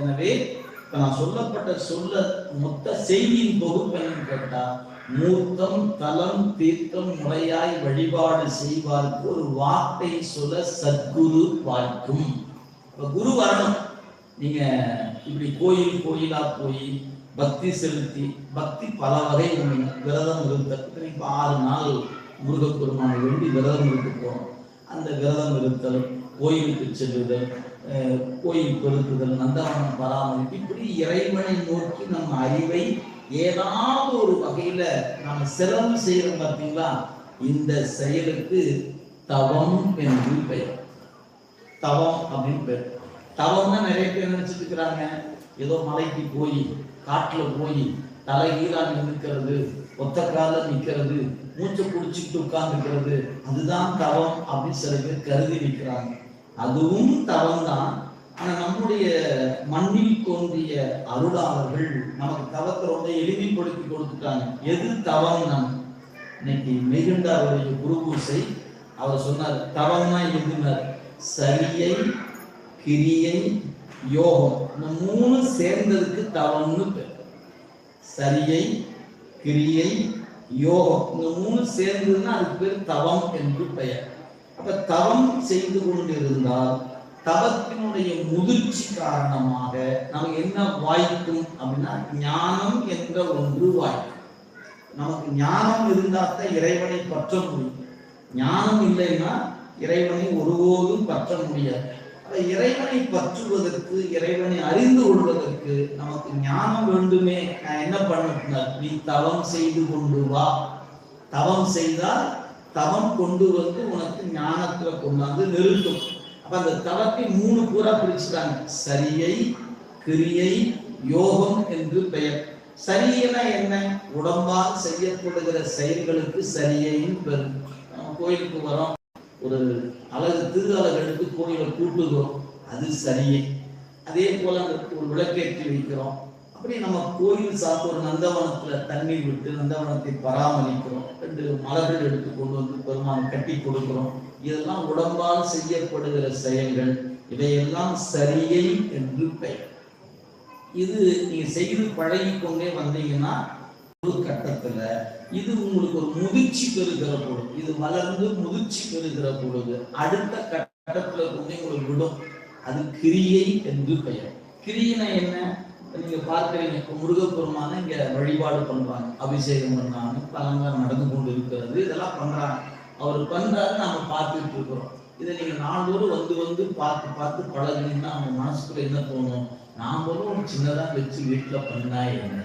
எனவே இப்ப நான் சொல்லப்பட்ட சொல்ல மொத்த செய்தியின் தொகுப்பு என்னன்னு கேட்டா மூர்த்தம் தலம் தீர்த்தம் முறையாய் வழிபாடு செய்வார்க்கு ஒரு வார்த்தை சொல்ல சத்குரு வாய்க்கும். இப்ப குரு வரணும். நீங்க இப்படி கோயில் கோயிலா போய் பக்தி செலுத்தி பக்தி பல வகை விரதம் இருத்தல் இப்ப ஆறு நாள் முருகப்பெருமானை வேண்டி விரதம் இருக்க போறோம். அந்த விரதம் இருத்தல் கோயிலுக்கு செல்லுதல் கோயில் பெருக்குதல் நந்தவனம் பராமரிப்பு இப்படி இறைவனை நோக்கி நம்ம அறிவை ஏதாவது ஒரு வகையில நாம சிரமம் செய்யறோம் பார்த்தீங்களா? இந்த செயலுக்கு தவம் என்று பெயர். தவம் அப்படின்னு பெயர் தவம்னா நிறைய பேர் நினைச்சிட்டு இருக்கிறாங்க. ஏதோ மலைக்கு போய் காட்டுல போய் தலைகீழா நிற்கிறது ஒத்த கால நிற்கிறது மூச்சை பிடிச்சிட்டு உட்கார்ந்துக்கிறது அதுதான் தவம் அப்படின்னு சில பேர் கருதி நிற்கிறாங்க அதுவும் தவம் தான் ஆனா நம்முடைய மண்ணில் தோன்றிய அருளாளர்கள் நமக்கு தவத்தை ரொம்ப எளிமைப்படுத்தி கொடுத்துட்டாங்க. எது தவம் நம் இன்னைக்கு குரு குருபூசை அவர் சொன்னார் தவம்னா எதுனார்? சரியை கிரியை யோகம். இந்த மூணு சேர்ந்ததுக்கு தவம்னு பேர். சரியை கிரியை யோகம். இந்த மூணு சேர்ந்ததுன்னா அதுக்கு பேர் தவம் என்று பெயர். அப்ப தவம் செய்து கொண்டிருந்தால் தவத்தினுடைய முதிர்ச்சி காரணமாக நமக்கு என்ன வாய்க்கும் அப்படின்னா ஞானம் என்ற ஒன்று வாய்க்கும். நமக்கு ஞானம் இருந்தால் தான் இறைவனை பற்ற முடியும். ஞானம் இல்லைன்னா இறைவனை ஒருபோதும் பற்ற முடியாது. இறைவனை பற்றுவதற்கு இறைவனை அறிந்து கொள்வதற்கு நமக்கு ஞானம் வேண்டுமே. நான் என்ன பண்ண நீ தவம் செய்து கொண்டு வா. தவம் செய்தால் தவம் கொண்டு வந்து உனக்கு ஞானத்துல கொண்டாந்து நிறுத்தும். அப்ப அந்த தவத்தை மூணு கூறா பிரிச்சுட்டாங்க. சரியை கிரியை யோகம் என்று பெயர். சரியனா என்ன? உடம்பால் செய்யப்படுகிற செயல்களுக்கு சரியைன்னு பெயர் நம்ம கோயிலுக்கு வரோம். ஒரு அழகு திரு அழகு எடுத்து கோயிலை கூட்டுகிறோம். அது சரியை. அதே போல அந்த ஒரு விளக்கேற்றி வைக்கிறோம். அப்படி நம்ம கோயில் சார்ந்த ஒரு நந்தவனத்துல தண்ணீர் விட்டு நந்தவனத்தை பராமரிக்கிறோம். ரெண்டு மலர்கள் எடுத்து கொண்டு வந்து பெருமான் கட்டி கொடுக்கிறோம். இதெல்லாம் உடம்பால் செய்யப்படுகிற செயல்கள். இதையெல்லாம் சரியை என்று பெயர். இது நீங்க செய்து பழகி கொண்டே வந்தீங்கன்னா ஒரு கட்டத்துல இது உங்களுக்கு ஒரு முதிர்ச்சி பெறுகிற பொழுது இது வளர்ந்து முதிர்ச்சி பெறுகிற பொழுது அடுத்த கட்டத்துல கொண்டே உங்களுக்கு விடும். அது கிரியை என்று பெயர். கிரியனை என்ன? நீங்க பார்க்கிறீங்க முருகப்பெருமான இங்க வழிபாடு பண்றாங்க அபிஷேகம் பண்றாங்க பலங்காரம் நடந்து கொண்டு இருக்கிறது இதெல்லாம் பண்றாங்க. அவர் பண்றாரு நாம பார்த்துட்டு இருக்கிறோம். இதை நீங்க நாள்தோறும் வந்து வந்து பார்த்து பார்த்து பழகினீங்கன்னா அவங்க மனசுக்குள்ள என்ன தோணும்? நாமளும் ஒரு சின்னதா வச்சு வீட்டுல பண்ணா என்ன?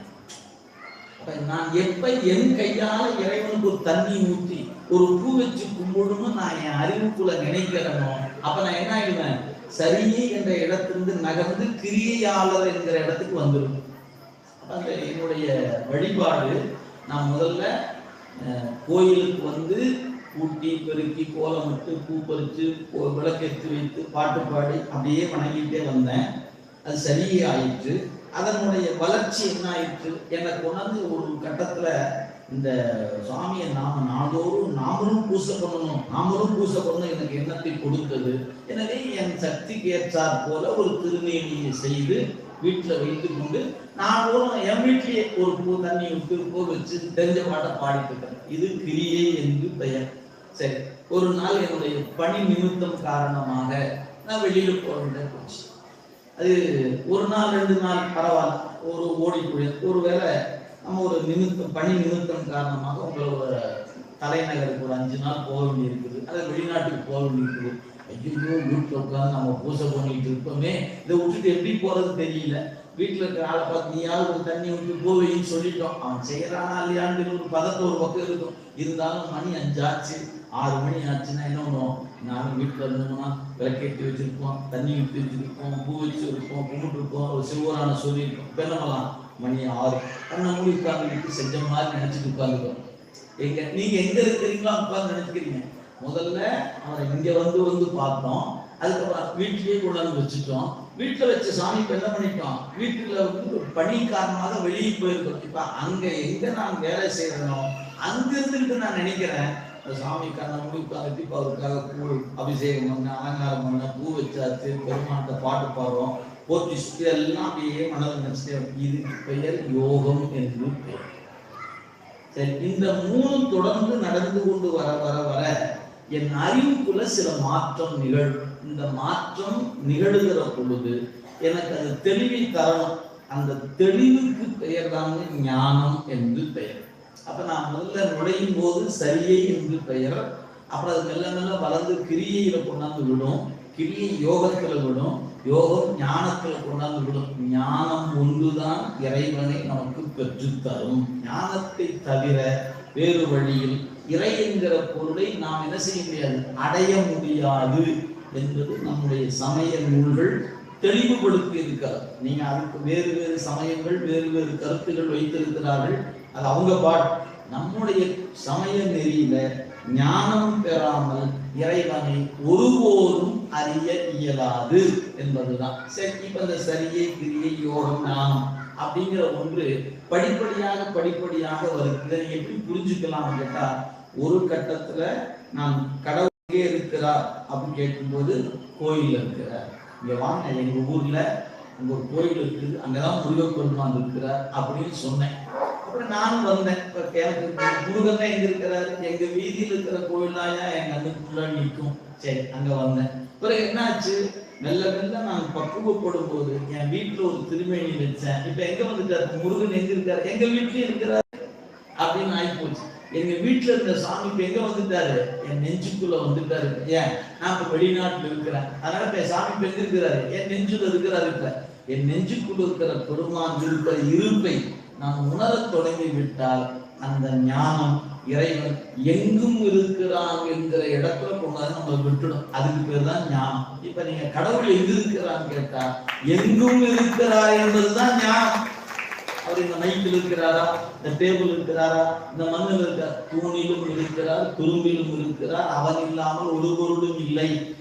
நான் எப்ப என் கையால இறைவனுக்கு ஒரு தண்ணி ஊற்றி ஒரு பூ வச்சு கும்பிடணும் நான் என் அறிவுக்குள்ள நினைக்கிறேனோ அப்ப நான் என்ன ஆயிடுவேன்? சரியை என்ற இடத்திலிருந்து நகர்ந்து கிரியையாளர் என்கிற இடத்துக்கு வந்துடும் அந்த என்னுடைய வழிபாடு நான் முதல்ல கோயிலுக்கு வந்து கூட்டி பெருக்கி கோலமிட்டு பூ பறித்து கோ- வைத்து பாட்டு பாடி அப்படியே வணங்கிட்டே வந்தேன். அது சரியே ஆயிற்று. அதனுடைய வளர்ச்சி என்ன ஆயிற்று? எனக்கு கொண்டாந்து ஒரு கட்டத்தில் இந்த சுவாமியை நாம நாள்தோறும் நாமளும் பூசை பண்ணணும் நாமளும் பூசை பண்ணணும் எனக்கு எண்ணத்தை கொடுத்தது. எனவே சக்திக்கு ஏற்றாற் போல ஒரு திருநீலியை செய்து வீட்டில் வைத்து கொண்டு நாள்தோறும் என் வீட்டிலேயே ஒரு பூ தண்ணி விட்டு பூ வச்சு தெரிஞ்ச பாட்டை பாடிட்டுருக்கேன் இது கிரியை என்று பெயர். சரி ஒரு நாள் என்னுடைய பணி நிமித்தம் காரணமாக நான் வெளியில போக வேண்டிய போச்சு. அது ஒரு நாள் ரெண்டு நாள் பரவாயில்ல. ஒரு ஓடி போய் ஒருவேளை நம்ம ஒரு நிமித்தம் பணி நிமித்தம் காரணமாக உங்களை ஒரு தலைநகருக்கு ஒரு அஞ்சு நாள் போக வேண்டியிருக்குது. அது வெளிநாட்டுக்கு போக வேண்டியிருக்குது. ஐயோ வீட்டில் உட்காந்து நம்ம பூசை பண்ணிட்டு இருப்போமே. இதை விட்டுட்டு எப்படி போறது தெரியல. வீட்டில் இருக்கிற ஆளை பார்த்து நீயாவது ஒரு தண்ணி விட்டு போவேன்னு சொல்லிட்டோம். அவன் செய்யறானா இல்லையான்னு ஒரு பதத்தை ஒரு பக்கம் இருக்கும். இருந்தாலும் மணி அஞ்சு ஆச்சு ஆறு மணி ஆச்சுன்னா என்ன பண்ணுவோம்? நானும் வீட்டில் இருந்தோம்னா விளக்கேற்றி வச்சிருப்போம் தண்ணி விட்டு வச்சிருப்போம் பூ வச்சிருப்போம் கும்பிட்டு இருப்போம் ஒரு சிவரான சொல்லியிருக்கோம் பெண்ணமெல்லாம் மணி ஆறு. கண்ணை மூடி உட்கார்ந்துட்டு செஞ்ச மாதிரி நினைச்சிட்டு உட்காந்துருக்கோம் எங்க நீங்க எங்க இருக்கிறீங்களோ உட்கார்ந்து நினைச்சுக்கிறீங்க. முதல்ல அவரை இங்க வந்து வந்து பார்த்தோம். அதுக்கப்புறம் வீட்டிலேயே கொண்டாந்து வச்சுட்டோம். வீட்டில் வச்ச சாமி இப்போ என்ன பண்ணிட்டோம்? வீட்டில் வந்து ஒரு பணி காரணமாக வெளியே போயிருக்கோம். இப்போ அங்கே எங்கே நான் வேலை செய்யறனோ அங்கிருந்துட்டு நான் நினைக்கிறேன் அந்த சாமி கண்ணை மூடி அவருக்காக பூ அபிஷேகம் பண்ண அலங்காரம் பண்ண பூ வச்சாச்சு பெருமாண்ட பாட்டு பாடுறோம். போற்றி சுற்றி எல்லாம் அப்படியே மனதில் நினைச்சிட்டே இதுக்கு பெயர் யோகம் என்று பெயர் சரி இந்த மூணு தொடர்ந்து நடந்து கொண்டு வர வர வர என் அறிவுக்குள்ள சில மாற்றம் நிகழும் இந்த மாற்றம் நிகழுகிற பொழுது எனக்கு அந்த தெளிவை தரணும். அந்த தெளிவுக்கு பெயர் தான் ஞானம் என்று பெயர். அப்ப நான் முதல்ல நுழையும் போது சரியை என்று பெயர். அப்புறம் அது மெல்ல மெல்ல வளர்ந்து கிரியையில கொண்டாந்து விடும். கிரியை யோகத்துல விடும். யோகம் ஞானத்துல கொண்டாந்து விடும். ஞானம் ஒன்றுதான் இறைவனை நமக்கு பெற்றுத்தரும். ஞானத்தை தவிர வேறு வழியில் இறை என்கிற பொருளை நாம் என்ன செய்ய முடியாது? அடைய முடியாது என்பது நம்முடைய சமய நூல்கள் தெளிவுபடுத்தி இருக்கிறார் நீங்க அதுக்கு வேறு வேறு சமயங்கள் வேறு வேறு கருத்துகள் வைத்திருக்கிறார்கள். அது அவங்க பாட். நம்முடைய சமய நெறியில ஞானம் பெறாமல் இறைவனை ஒருபோதும் அறிய இயலாது என்பதுதான். சரி இப்ப இந்த சரியை கிரியை யோகம் ஞானம் அப்படிங்கிற ஒன்று படிப்படியாக படிப்படியாக வருது. இதை எப்படி புரிஞ்சுக்கலாம் கேட்டா ஒரு கட்டத்துல நான் கடவுளே இருக்கிறார் அப்படின்னு கேட்கும்போது கோயில் இருக்கிறார். இங்க வாங்க எங்க ஊர்ல அங்க ஒரு கோயில் இருக்குது அங்கதான் முருகப்பெருமான் இருக்கிறார் அப்படின்னு சொன்னேன். அப்புறம் நானும் வந்தேன். இப்ப எனக்கு முருகன் தான் எங்க இருக்கிறாரு? எங்க வீதியில் இருக்கிற கோயில் தான் எங்க அண்ணுக்குள்ள நிற்கும். சரி அங்க வந்தேன். பிறகு என்னாச்சு? மெல்ல மெல்ல நான் பக்குவப்படும் போது என் வீட்டுல ஒரு திருமேனி வச்சேன். இப்ப எங்க வந்துட்டாரு? முருகன் எங்க இருக்காரு? எங்க வீட்லயும் இருக்கிறாரு அப்படின்னு ஆகி போச்சு எங்க வீட்டுல இருந்த சாமி இப்ப எங்க வந்துட்டாரு? என் நெஞ்சுக்குள்ள வந்துட்டாரு ஏன்? நான் இப்ப வெளிநாட்டுல இருக்கிறேன். அதனால இப்ப என் சாமி இப்ப எங்க இருக்கிறாரு? என் நெஞ்சுல இருக்கிறாரு இப்ப. என் நெஞ்சுக்குள்ள இருக்கிற பெருமான் இருக்கிற இருப்பை நாம் உணர தொடங்கி விட்டால் அந்த ஞானம் இறைவன் எங்கும் இருக்கிறான் என்கிற இடத்துல கொண்டாந்து நம்ம விட்டுடும். அதுக்கு பேர் தான் ஞானம். இப்ப நீங்க கடவுள் எங்க இருக்கிறான்னு கேட்டா எங்கும் இருக்கிறார் என்பதுதான் ஞானம். அவர் இந்த மைக்கில் இருக்கிறாரா? இந்த டேபிள் இருக்கிறாரா? இந்த மண்ணில் இருக்கிறார் தூணிலும் இருக்கிறார் துரும்பிலும் இருக்கிறார். அவன் இல்லாமல் ஒரு பொருளும் இல்லை.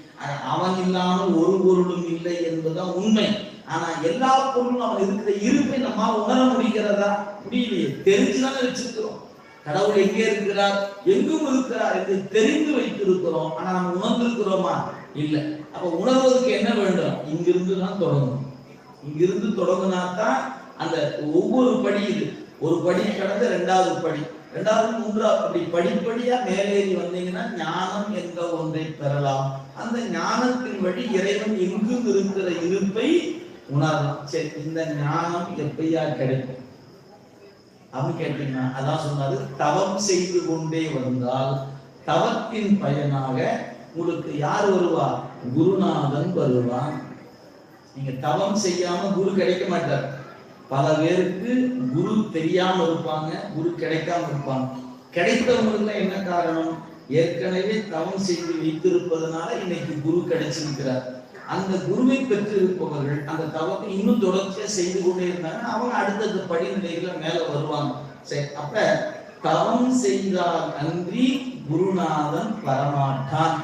அவன் இல்லாமல் ஒரு பொருளும் இல்லை என்பதுதான் உண்மை. ஆனா எல்லா பொருளும் அவன் இருக்கிற இருப்பை நம்ம உணர முடிகிறதா? முடியலையே. தெரிஞ்சுதானே வச்சிருக்கிறோம். கடவுள் எங்கே இருக்கிறார்? எங்கும் இருக்கிறார் என்று தெரிந்து வைத்திருக்கிறோம். ஆனா நம்ம உணர்ந்திருக்கிறோமா? இல்லை. அப்ப உணர்வதற்கு என்ன வேண்டும்? இங்கிருந்து தான் தொடங்கும் இங்கிருந்து தொடங்கினா தான் அந்த ஒவ்வொரு படி இது. ஒரு படி கடந்து ரெண்டாவது படி. ரெண்டாவது மூன்றாவது படி. படிப்படியா மேலேறி வந்தீங்கன்னா ஞானம் என்ற ஒன்றை பெறலாம்? அந்த ஞானத்தின் வழி இறைவன் எங்கும் இருக்கிற இருப்பை உணரலாம். சரி இந்த ஞானம் எப்பயா கிடைக்கும்? அப்படின்னு கேட்டீங்கன்னா அதான் சொன்னாரு தவம் செய்து கொண்டே வந்தால் தவத்தின் பயனாக உங்களுக்கு யார் வருவா? குருநாதன் வருவான். நீங்க தவம் செய்யாம குரு கிடைக்க மாட்டார். பல பேருக்கு குரு தெரியாம இருப்பாங்க குரு கிடைக்காம இருப்பாங்க. கிடைத்தவங்களுக்கு என்ன காரணம்? ஏற்கனவே தவம் செய்து வைத்திருப்பதனால இன்னைக்கு குரு கிடைச்சிருக்கிறார். அந்த குருவை பெற்றிருப்பவர்கள் அந்த தவத்தை இன்னும் தொடர்ச்சியா செய்து கொண்டே இருந்தாங்க அவங்க அடுத்தடுத்த படிநிலைகளை மேல வருவாங்க. சரி அப்ப தவம் செய்தால் அன்றி குருநாதன் வரமாட்டான்